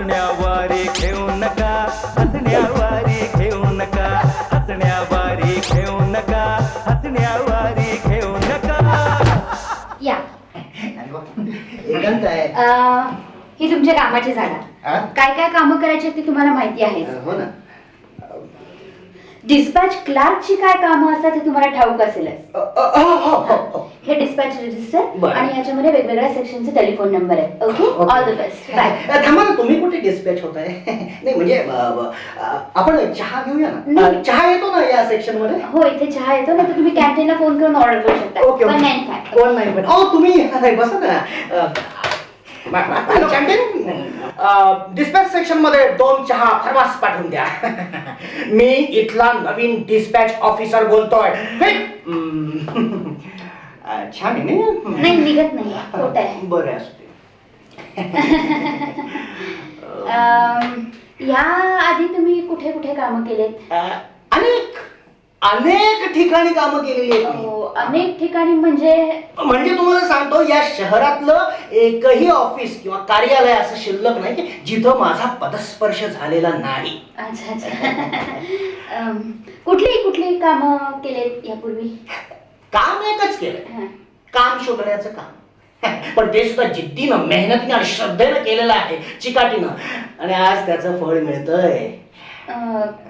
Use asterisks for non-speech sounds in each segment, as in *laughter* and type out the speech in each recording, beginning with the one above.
हसण्यावारे घेऊ नका हसण्यावारे घेऊ नका हसण्यावारे घेऊ नका हसण्यावारे घेऊ नका. या. एकांत आहे. अं, ही तुमच्या कामाची झाडं हा? काय काय कामं करायची ते तुम्हाला माहिती आहे? हो ना. डिस्पॅच क्लार्कची काय कामं असतात हे तुम्हाला ठाऊक असेलच. हो, हो, हो. हे डिस्पॅच रजिस्टर बरं. आणि याच्यामध्ये वेगवेगळ्या सेक्शनचे टेलिफोन नंबर आहे okay okay. All the best bye थांबा ना तुम्ही कुठे डिस्पॅच होत आहे नाही म्हणजे अ, अ, आपण चहा घेऊया ना? नाही. चहा येतो ना या सेक्शनमध्ये? हो इथे चहा येतो ना तर तुम्ही कॅन्टीनला फोन करून ऑर्डर करू शकता. Okay one okay nine five one nine O तुम्ही बसा ना. कॅन्टीन डिस्पॅच सेक्शनमध्ये दोन चहा फरमास पाठवून द्या. *laughs* मी इथला नवीन डिस्पॅच ऑफिसर बोलतोय. छान आहे नाही? निघत नाही. खोट आहे. बरं असते *laughs* या आधी तुम्ही कुठे कुठे कामं केलेत? अनेक. अनेक ठिकाणी कामं केलेली आहेत मी. हो, अनेक ठिकाणी म्हणजे म्हणजे तुम्हाला सांगतो या शहरातलं एकही ऑफिस किंवा कार्यालय असं शिल्लक नाही की जिथं माझा पदस्पर्श झालेला नाही. अच्छा अच्छा. अम, कुठली कुठली कामं केलेत यापूर्वी? काम एकच केलंय हा. काम शोधण्याचं काम. *laughs* पण ते सुद्धा जिद्दीनं मेहनतीनं आणि श्रद्धेनं केलेलं आहे चिकाटीनं. आणि आज त्याचं फळ मिळतंय.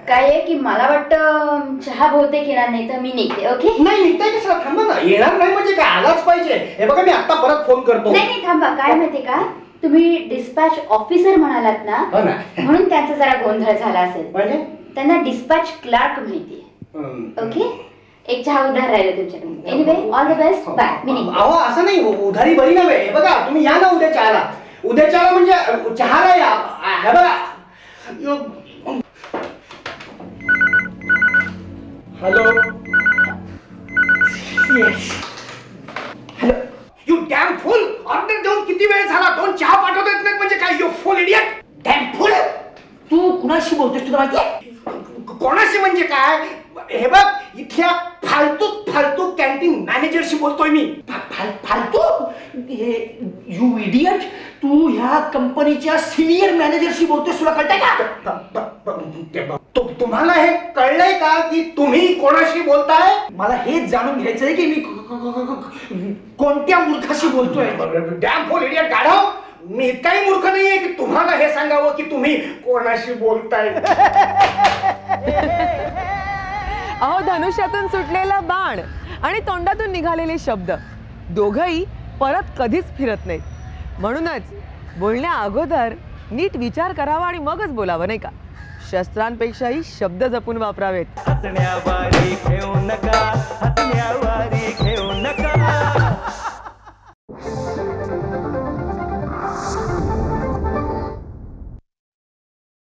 काय आहे की मला वाटतं चहा बहुतेक येणार नाही तर मी निघते ओके? नाही निघताय कसं थांबा ना. येणार नाही म्हणजे काय आलाच पाहिजे. हे बघा मी आता परत फोन करतो. नाही नाही थांबा. काय माहितीये का? तुम्ही डिस्पॅच ऑफिसर म्हणालात ना हो ना. म्हणून त्यांचा जरा गोंधळ झाला असेल. म्हणजे? त्यांना डिस्पॅच क्लार्क हम्म. ओके? एक चहा उधार राहिलं तुमच्याकडे anyway all the best bye मी निघते. अहो असं नाही. उ- उधारी बरी नव्हे. हे बघा तुम्ही या ना उद्या चहाला. उद्या चहाला म्हणजे अ, चहाला या आ, हे बघा. Hello hello you damn fool order देऊन किती वेळ झाला? दोन चहा पाठवत येत नाही म्हणजे काय? You fool idiot damn fool तू कुणाशी बोलतोस तुला माहिती कोणाशी म्हणजे काय? हे बघ इथल्या फालतू फालतू कॅन्टीन मॅनेजरशी बोलतोय मी. फालतू? हे यू इडियट तू ह्या कंपनीच्या सिनियर मॅनेजरशी बोलतोय तुला कळतंय का? तु- तुम्हाला हे कळलंय का की तुम्ही कोणाशी बोलताय? मला हेच जाणून घ्यायचंय की मी क- क- क- क- कोणत्या मूर्खाशी बोलतोय? डॅम फुल इडियट गाढव. मी इतकाही मूर्ख नाहीये की तुम्हाला हे सांगावं की तुम्ही कोणाशी बोलताय. *laughs* अहो धनुष्यातून सुटलेला बाण आणि तोंडातून निघालेले शब्द. दोघंही परत कधीच फिरत नाहीत. म्हणूनच बोलण्या अगोदर नीट विचार करावा आणि मगच बोलावं नाही का? शस्त्रांपेक्षाही शब्द जपून वापरावेत. हसण्यावारी घेऊ नका हसण्यावारी घेऊ नका.